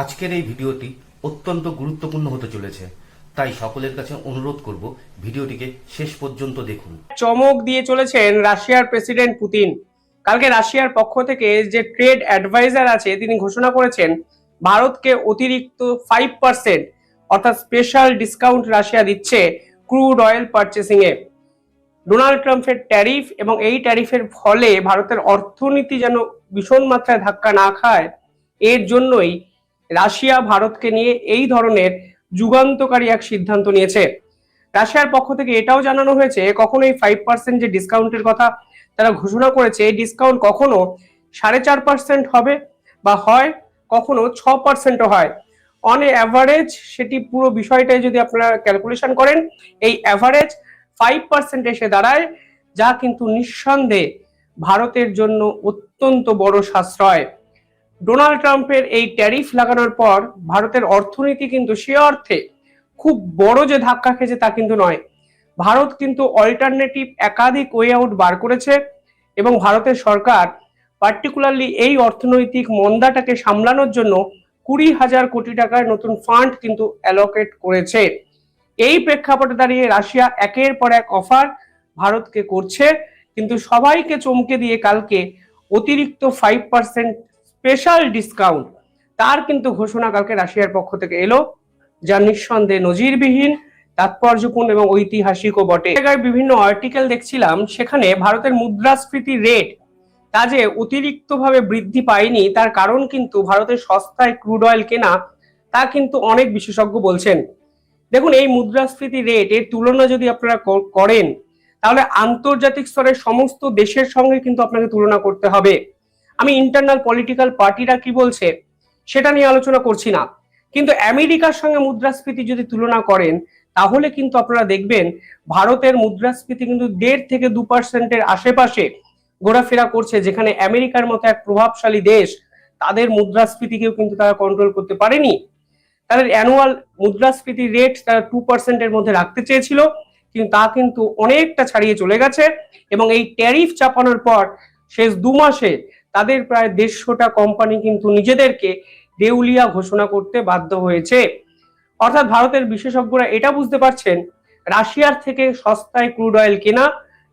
আজকের এই ভিডিওটি অত্যন্ত গুরুত্বপূর্ণ হতে চলেছে, তাই সকলের কাছে অনুরোধ করব ভিডিওটিকে শেষ পর্যন্ত দেখুন। চমক দিয়ে চলেছেন রাশিয়ার প্রেসিডেন্ট পুতিন। কালকে রাশিয়ার পক্ষ থেকে যে ট্রেড অ্যাডভাইজার আছে, তিনি ঘোষণা করেছেন ভারতকে অতিরিক্ত ফাইভ পার্সেন্ট অর্থাৎ স্পেশাল ডিসকাউন্ট রাশিয়া দিচ্ছে ক্রুড অয়েল পারচেসিং এ ডোনাল্ড ট্রাম্পের ট্যারিফ এবং এই ট্যারিফের ফলে ভারতের অর্থনীতি যেন ভীষণ মাত্রায় ধাক্কা না খায়, এর জন্যই রাশিয়া ভারতকে নিয়ে এই ধরনের যুগান্তকারী এক সিদ্ধান্ত নিয়েছে। রাশিয়ার পক্ষ থেকে এটাও জানানো হয়েছে কখনো এই ফাইভ পার্সেন্ট যে ডিসকাউন্টের কথা তারা ঘোষণা করেছে, এই ডিসকাউন্ট কখনো সাড়ে চার পার্সেন্ট হবে বা হয়, কখনো ছ পার্সেন্টও হয়। অন এ অ্যাভারেজ সেটি পুরো বিষয়টাই যদি আপনারা ক্যালকুলেশন করেন, এই অ্যাভারেজ ফাইভ পার্সেন্ট এসে দাঁড়ায়, যা কিন্তু নিঃসন্দেহে ভারতের জন্য অত্যন্ত বড় সাশ্রয়। ডোনাল্ড ট্রাম্পের এই ট্যারিফ লাগানোর পর ভারতের অর্থনীতি কিন্তু সে অর্থে খুব বড় যে ধাক্কা খেয়েছে তা কিন্তু নয়। ভারত কিন্তু অল্টারনেটিভ একাধিক ওয়ে আউট বার করেছে এবং ভারতের সরকার পার্টিকুলারলি এই অর্থনৈতিক মন্দাটাকে সামলানোর জন্য কুড়ি হাজার কোটি টাকার নতুন ফান্ড কিন্তু অ্যালোকেট করেছে। এই প্রেক্ষাপটে দাঁড়িয়ে রাশিয়া একের পর এক অফার ভারতকে করছে। কিন্তু সবাইকে চমকে দিয়ে কালকে অতিরিক্ত ফাইভ পার্সেন্ট স্পেশাল ডিসকাউন্ট তার কিন্তু ঘোষণা কালকে রাশিয়ার পক্ষ থেকে এলো, যা নিঃসন্দেহে নজিরবিহীন, তাৎপর্যপূর্ণ এবং ঐতিহাসিকও বটে। জায়গায় বিভিন্ন আর্টিকেল দেখছিলাম, সেখানে ভারতের মুদ্রাস্ফীতি রেট তা যে অতিরিক্তভাবে বৃদ্ধি পায়নি, তার কারণ কিন্তু ভারতের সস্তায় ক্রুড অয়েল কেনা, তা কিন্তু অনেক বিশেষজ্ঞ বলছেন। দেখুন, এই মুদ্রাস্ফীতি রেট এর তুলনা যদি আপনারা করেন, তাহলে আন্তর্জাতিক স্তরের সমস্ত দেশের সঙ্গে কিন্তু আপনাকে তুলনা করতে হবে। আমি ইন্টারনাল পলিটিক্যাল পার্টিরা কি বলছে, সেটা নিয়ে আলোচনা করছি না। কিন্তু আমেরিকার সঙ্গে মুদ্রাস্ফীতি যদি তুলনা করেন, তাহলে কিন্তু আপনারা দেখবেন ভারতের মুদ্রাস্ফীতি কিন্তু দেড় থেকে দু পার্সেন্টের আশেপাশে ঘোরাফেরা করছে, যেখানে আমেরিকার মতো এক প্রভাবশালী দেশ, তাদের মুদ্রাস্ফীতিকেও কিন্তু তারা কন্ট্রোল করতে পারেনি। তাদের অ্যানুয়াল মুদ্রাস্ফীতি রেট তারা টু পার্সেন্টের মধ্যে রাখতে চেয়েছিল, কিন্তু তা কিন্তু অনেকটা ছাড়িয়ে চলে গেছে এবং এই ট্যারিফ চাপানোর পর শেষ দু মাসে তাদের প্রায় দেড়শোটা কোম্পানি কিন্তু নিজেদেরকে দেউলিয়া ঘোষণা করতে বাধ্য হয়েছে। অর্থাৎ ভারতের বিশেষজ্ঞরা এটা বুঝতে পারছেন, রাশিয়ার থেকে সস্তায় ক্রুড অয়েল কেনা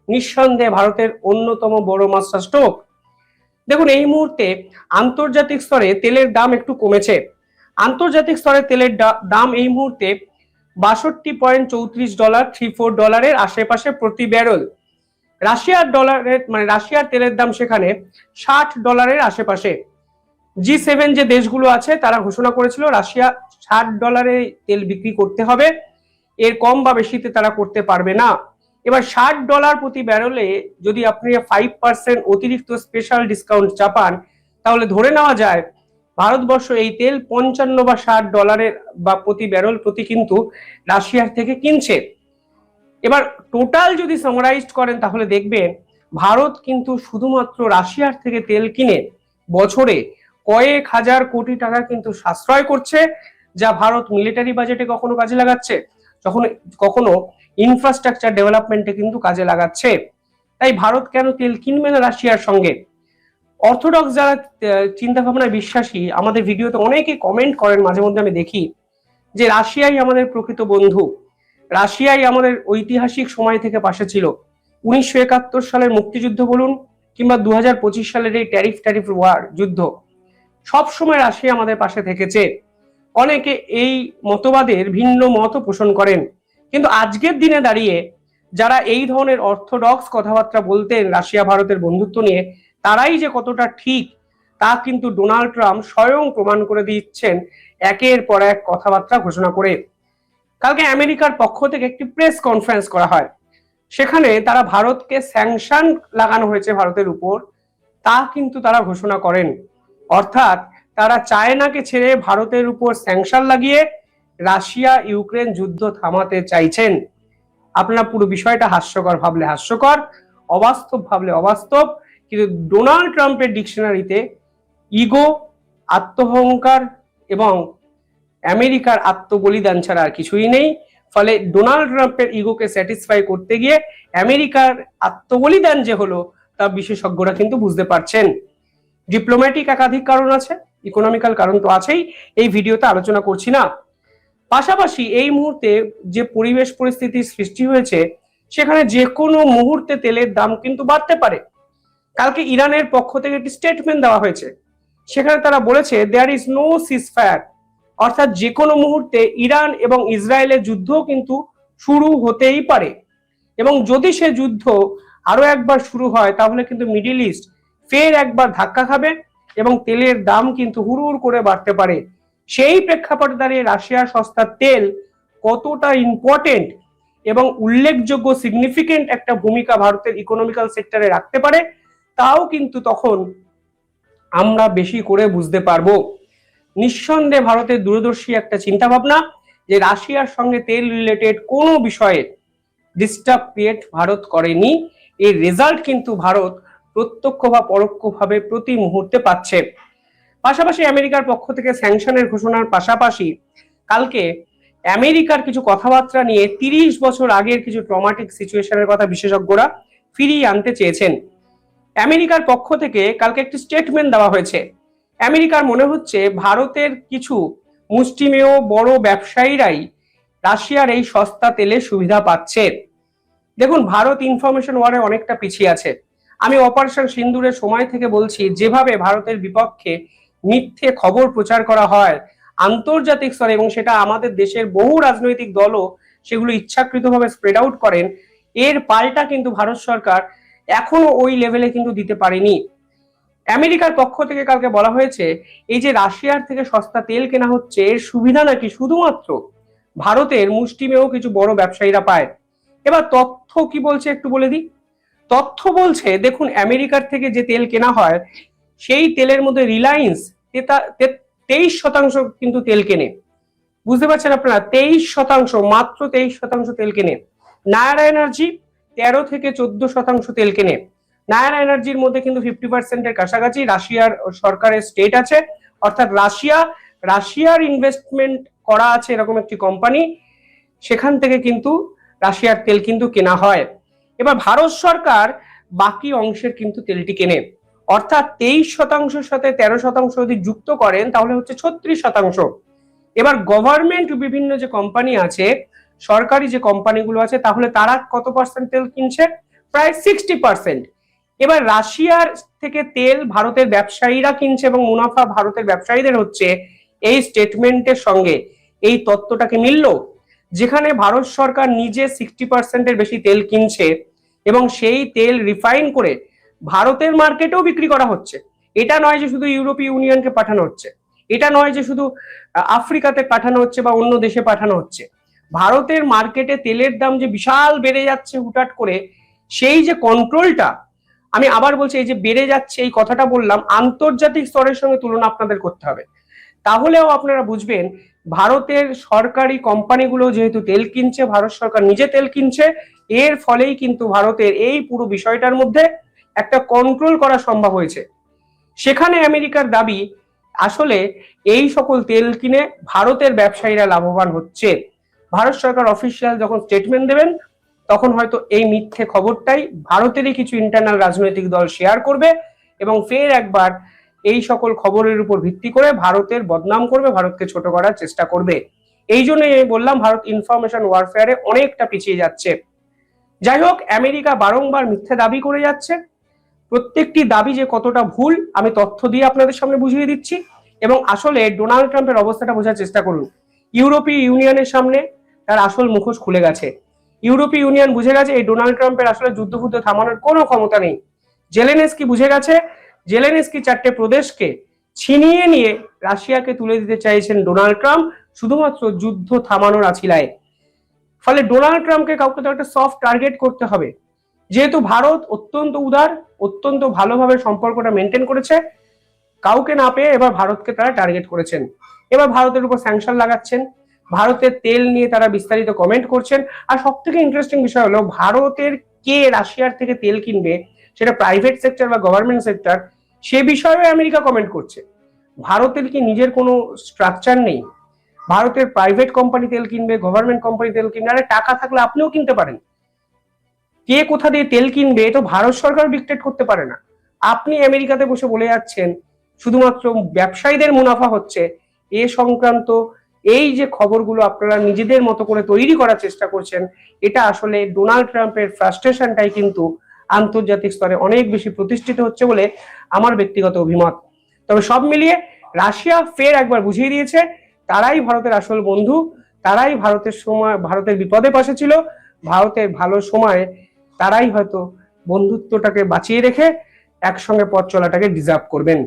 নিঃসন্দেহে ভারতের অন্যতম বড় মাস্টার স্ট্রোক দেখুন, এই মুহূর্তে আন্তর্জাতিক স্তরে তেলের দাম একটু কমেছে। আন্তর্জাতিক স্তরে তেলের দাম এই মুহূর্তে বাষট্টি পয়েন্ট চৌত্রিশ ডলার থ্রি ফোর ডলারের আশেপাশে প্রতি ব্যারল রাশিয়ার ডলারের মানে রাশিয়ার তেলের দাম সেখানে ষাট ডলারের আশেপাশে। জি সেভেন যে দেশগুলো আছে, তারা ঘোষণা করেছিল রাশিয়া ষাট ডলারে তেল বিক্রি করতে হবে। এর কম বা বেশিতে তারা করতে পারবে না। এবার ষাট ডলার প্রতি ব্যারলে যদি আপনি ফাইভ পার্সেন্ট অতিরিক্ত স্পেশাল ডিসকাউন্ট চাপান, তাহলে ধরে নেওয়া যায় ভারতবর্ষ এই তেল পঞ্চান্ন বা ষাট ডলারের বা প্রতি ব্যারল প্রতি কিন্তু রাশিয়ার থেকে কিনছে। এবার টোটাল যদি সামারাইজড করেন, তাহলে দেখবেন ভারত কিন্তু শুধুমাত্র রাশিয়ার থেকে তেল কিনে বছরে কয়েক হাজার কোটি টাকা কিন্তু সাশ্রয় করছে, যা ভারত মিলিটারি বাজেটে কখনো কাজে লাগাচ্ছে, যখন কখনো ইনফ্রাস্ট্রাকচার ডেভেলপমেন্টে কিন্তু কাজে লাগাচ্ছে। তাই ভারত কেন তেল কিনবে না রাশিয়ার সঙ্গে? অর্থোডক্স যারা চিন্তা ভাবনায় বিশ্বাসী, আমাদের ভিডিওতে অনেকেই কমেন্ট করেন, মাঝে মধ্যে আমি দেখি, যে রাশিয়াই আমাদের প্রকৃত বন্ধু। রাশিয়াই আমাদের ঐতিহাসিক সময় থেকে পাশে ছিল। উনিশশো একাত্তর সালের মুক্তিযুদ্ধ বলুন কিংবা দু হাজার পঁচিশ সালের এই ট্যারিফ ট্যারিফ ওয়ার যুদ্ধ। সব সময় রাশিয়া আমাদের পাশে থেকেছে। অনেকে এই মতবাদের ভিন্ন মত পোষণ করেন। কিন্তু আজকের দিনে দাঁড়িয়ে যারা এই ধরনের অর্থোডক্স কথাবার্তা বলতেন রাশিয়া ভারতের বন্ধুত্ব নিয়ে, তারাই যে কতটা ঠিক তা কিন্তু ডোনাল্ড ট্রাম্প স্বয়ং প্রমাণ করে দিচ্ছেন একের পর এক কথাবার্তা ঘোষণা করে। কালকে আমেরিকার পক্ষ থেকে একটি প্রেস কনফারেন্স করা হয়। সেখানে তারা ভারতকে স্যাংশন লাগানো হয়েছে ভারতের উপর। তা কিন্তু তারা ঘোষণা করেন। অর্থাৎ তারা চায়নাকে ছেড়ে ভারতের উপর স্যাংশন লাগিয়ে রাশিয়া ইউক্রেন যুদ্ধ থামাতে চাইছেন। আপনারা পুরো বিষয়টা হাস্যকর ভাবলে হাস্যকর, অবাস্তব ভাবলে অবাস্তব। কিন্তু ডোনাল্ড ট্রাম্পের ডিকশনারিতে ইগো, আত্মহংকার এবং আমেরিকার আত্মবলিদান ছাড়া আর কিছুই নেই। ফলে ডোনাল্ড ট্রাম্পের ইগোকে স্যাটিসফাই করতে গিয়ে আমেরিকার আত্মবলিদান যে হলো, তা বিশেষজ্ঞরা কিন্তু বুঝতে পারছেন। ডিপ্লোম্যাটিক একাধিক কারণ আছে, ইকোনমিক্যাল কারণ তো আছেই, এই ভিডিওতে আলোচনা করছি না। পাশাপাশি এই মুহূর্তে যে পরিবেশ পরিস্থিতির সৃষ্টি হয়েছে, সেখানে যে কোনো মুহূর্তে তেলের দাম কিন্তু বাড়তে পারে। কালকে ইরানের পক্ষ থেকে একটি স্টেটমেন্ট দেওয়া হয়েছে। সেখানে তারা বলেছে দেয়ার ইজ নো সিজফায়ার অর্থাৎ যে কোনো মুহূর্তে ইরান এবং ইসরায়েলের যুদ্ধ কিন্তু শুরু হতেই পারে। এবং যদি সে যুদ্ধ আরও একবার শুরু হয়, তাহলে কিন্তু মিডিল ইস্ট ফের একবার ধাক্কা খাবে এবং তেলের দাম কিন্তু হুড় করে বাড়তে পারে। সেই প্রেক্ষাপটে দাঁড়িয়ে রাশিয়ার সস্তার তেল কতটা ইম্পর্টেন্ট এবং উল্লেখযোগ্য সিগনিফিকেন্ট একটা ভূমিকা ভারতের ইকোনমিক্যাল সেক্টরে রাখতে পারে, তাও কিন্তু তখন আমরা বেশি করে বুঝতে পারব। নিঃসন্দেহে ভারতের দূরদর্শী একটা চিন্তা ভাবনা যে রাশিয়ার সঙ্গে তেল রিলেটেড কোনো বিষয়ে ডিস্টার্ব ক্রিয়েট ভারত করেনি। এর রেজাল্ট কিন্তু ভারত প্রত্যক্ষ বা পরোক্ষভাবে প্রতি মুহূর্তে পাচ্ছে। পাশাপাশি আমেরিকার পক্ষ থেকে স্যাংশনের ঘোষণার পাশাপাশি কালকে আমেরিকার কিছু কথাবার্তা নিয়ে তিরিশ বছর আগের কিছু ট্রমাটিক সিচুয়েশনের কথা বিশেষজ্ঞরা ফিরিয়ে আনতে চেয়েছেন। আমেরিকার পক্ষ থেকে কালকে একটি স্টেটমেন্ট দেওয়া হয়েছে। আমেরিকার মনে হচ্ছে ভারতের কিছু মুষ্টিমেয় বড় ব্যবসায়ীরাই রাশিয়ার এই সস্তা তেলের সুবিধা পাচ্ছে। দেখুন, ভারত ইনফরমেশন ওয়ারে অনেকটা পিছিয়ে আছে। আমি অপারেশন সিন্দুরের সময় থেকে বলছি, যেভাবে ভারতের বিপক্ষে মিথ্যে খবর প্রচার করা হয়, আন্তর্জাতিক স্তরে এবং সেটা আমাদের দেশের বহু রাজনৈতিক দলও সেগুলো ইচ্ছাকৃতভাবে স্প্রেড আউট করেন, এর পাল্টা কিন্তু ভারত সরকার এখনও ওই লেভেলে কিন্তু দিতে পারেনি। আমেরিকার পক্ষ থেকে কালকে বলা হয়েছে, এই যে রাশিয়ার থেকে সস্তা তেল কেনা হচ্ছে, এর সুবিধা নাকি শুধুমাত্র ভারতের মুষ্টিমেয় কিছু বড় ব্যবসায়ীরা পায়? এবার তথ্য কি বলছে একটু বলে দিই। তথ্য বলছে, দেখুন, আমেরিকার থেকে যে তেল কেনা হয়, সেই তেলের মধ্যে রিলায়েন্স তেইশ শতাংশ কিন্তু তেল কেনে। বুঝতে পারছেন আপনারা? তেইশ শতাংশ, মাত্র তেইশ শতাংশ তেল কেনে। নায়ারা এনার্জি তেরো থেকে চোদ্দ শতাংশ তেল কেনে। নায়ারা এনার্জির মধ্যে কিন্তু ফিফটি পার্সেন্টের কাছাকাছি রাশিয়ার সরকারের স্টেট আছে। অর্থাৎ রাশিয়া, রাশিয়ার ইনভেস্টমেন্ট করা আছে এরকম একটি কোম্পানি সেখান থেকে কিন্তু রাশিয়ার তেল কিন্তু কেনা হয়। এবার ভারত সরকার বাকি অংশের কিন্তু তেলটি কেনে। অর্থাৎ তেইশ শতাংশের সাথে তেরো শতাংশ যদি যুক্ত করেন, তাহলে হচ্ছে ছত্রিশ শতাংশ। এবার গভর্নমেন্ট বিভিন্ন যে কোম্পানি আছে, সরকারি যে কোম্পানিগুলো আছে, তাহলে তারা কত পার্সেন্ট তেল কিনছে? প্রায় সিক্সটি পার্সেন্ট এবার রাশিয়ার থেকে তেল ভারতের ব্যবসায়ীরা কিনছে এবং মুনাফা ভারতের ব্যবসায়ীদের হচ্ছে এই স্টেটমেন্টের সঙ্গে এই তত্ত্বটাকে মিলল? যেখানে ভারত সরকার নিজে সিক্সটি পার্সেন্টের বেশি তেল কিনছে এবং সেই তেল রিফাইন করে ভারতের মার্কেটেও বিক্রি করা হচ্ছে। এটা নয় যে শুধু ইউরোপীয় ইউনিয়নকে পাঠানো হচ্ছে। এটা নয় যে শুধু আফ্রিকাতে পাঠানো হচ্ছে বা অন্য দেশে পাঠানো হচ্ছে। ভারতের মার্কেটে তেলের দাম যে বিশাল বেড়ে যাচ্ছে হুটাট করে, সেই যে কন্ট্রোলটা আমি আবার বলছি, এই যে বেড়ে যাচ্ছে, এই কথাটা বললাম, আন্তর্জাতিক স্তরের সঙ্গে তুলনা আপনাদের করতে হবে। তাহলেও আপনারা বুঝবেন, ভারতের সরকারি কোম্পানিগুলো যেহেতু তেল কিনছে, ভারত সরকার নিজে তেল কিনছে, এর ফলেই কিন্তু ভারতের এই পুরো বিষয়টার মধ্যে একটা কন্ট্রোল করা সম্ভব হয়েছে। সেখানে আমেরিকার দাবি, আসলে এই সকল তেল কিনে ভারতের ব্যবসায়ীরা লাভবান হচ্ছে ভারত সরকার অফিসিয়াল যখন স্টেটমেন্ট দেবেন তখন হয়তো এই মিথ্যে খবরটাই ভারতেরই কিছু ইন্টারনাল রাজনৈতিক দল শেয়ার করবে এবং ফের একবার এই সকল খবরের উপর ভিত্তি করে ভারতের বদনাম করবে, ভারতকে ছোট করার চেষ্টা করবে। এই জন্যই আমি বললাম, ভারত ইনফরমেশন ওয়ারফেয়ারে অনেকটা পিছিয়ে যাচ্ছে। যাই হোক, আমেরিকা বারংবার মিথ্যে দাবি করে যাচ্ছে। প্রত্যেকটি দাবি যে কতটা ভুল, আমি তথ্য দিয়ে আপনাদের সামনে বুঝিয়ে দিচ্ছি। এবং আসলে ডোনাল্ড ট্রাম্পের অবস্থাটা বোঝার চেষ্টা করুন। ইউরোপীয় ইউনিয়নের সামনে তার আসল মুখোশ খুলে গেছে। ইউরোপীয় ইউনিয়ন বুঝে গেছে এই ডোনাল্ড ট্রাম্পের আসলে যুদ্ধফুদ্ধ থামানোর কোনো ক্ষমতা নেই। জেলেনেস্কি বুঝে গেছে, জেলেনেস্কি চারটে প্রদেশকে ছিনিয়ে নিয়ে রাশিয়াকে তুলে দিতে চাইছেন ডোনাল্ড ট্রাম্প, শুধুমাত্র যুদ্ধ থামানোর আছিলায়। ফলে ডোনাল্ড ট্রাম্পকে কাউকে তো একটা সফট টার্গেট করতে হবে। যেহেতু ভারত অত্যন্ত উদার, অত্যন্ত ভালোভাবে সম্পর্কটা মেনটেন করেছে, কাউকে না পেয়ে এবার ভারতকে তারা টার্গেট করেছেন। এবার ভারতের উপর স্যাংশন লাগাচ্ছেন। ভারতের তেল নিয়ে তারা বিস্তারিত কমেন্ট করছেন। আর সব থেকে ইন্টারেস্টিং বিষয় হলো, ভারতের কে রাশিয়ার থেকে তেল কিনবে, সেটা প্রাইভেট সেক্টর বা গভর্নমেন্ট সেক্টর সে বিষয়েও আমেরিকা কমেন্ট করছে। ভারতের কি নিজের কোনো স্ট্রাকচার নেই? ভারতের প্রাইভেট কোম্পানি তেল কিনবে গভর্নমেন্ট কোম্পানি তেল কিনবে, আরে টাকা থাকলে আপনিও কিনতে পারেন। কে কোথা দিয়ে তেল কিনবে তো ভারত সরকার ডিকটেট করতে পারে না। আপনি আমেরিকাতে বসে বলে যাচ্ছেন, শুধুমাত্র ব্যবসায়ীদের মুনাফা হচ্ছে, এ সংক্রান্ত এই যে খবরগুলো আপনারা নিজেদের মতো করে তৈরি করার চেষ্টা করছেন, এটা আসলে ডোনাল্ড ট্রাম্পের ফ্রাস্ট্রেশনটাই কিন্তু আন্তর্জাতিক স্তরে অনেক বেশি প্রতিষ্ঠিত হচ্ছে বলে আমার ব্যক্তিগত অভিমত। তবে সব মিলিয়ে রাশিয়া ফের একবার বুঝিয়ে দিয়েছে, তারাই ভারতের আসল বন্ধু, তারাই ভারতের সময়, ভারতের বিপদে পাশে ছিল, ভারতের ভালো সময়ে তারাই হয়তো বন্ধুত্বটাকে বাঁচিয়ে রেখে একসঙ্গে পথ চলাটাকে ডিজার্ভ করবেন।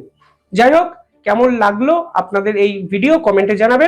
যাই হোক, কেমন লাগল আপনাদের এই ভিডিও কমেন্টে জানাবেন।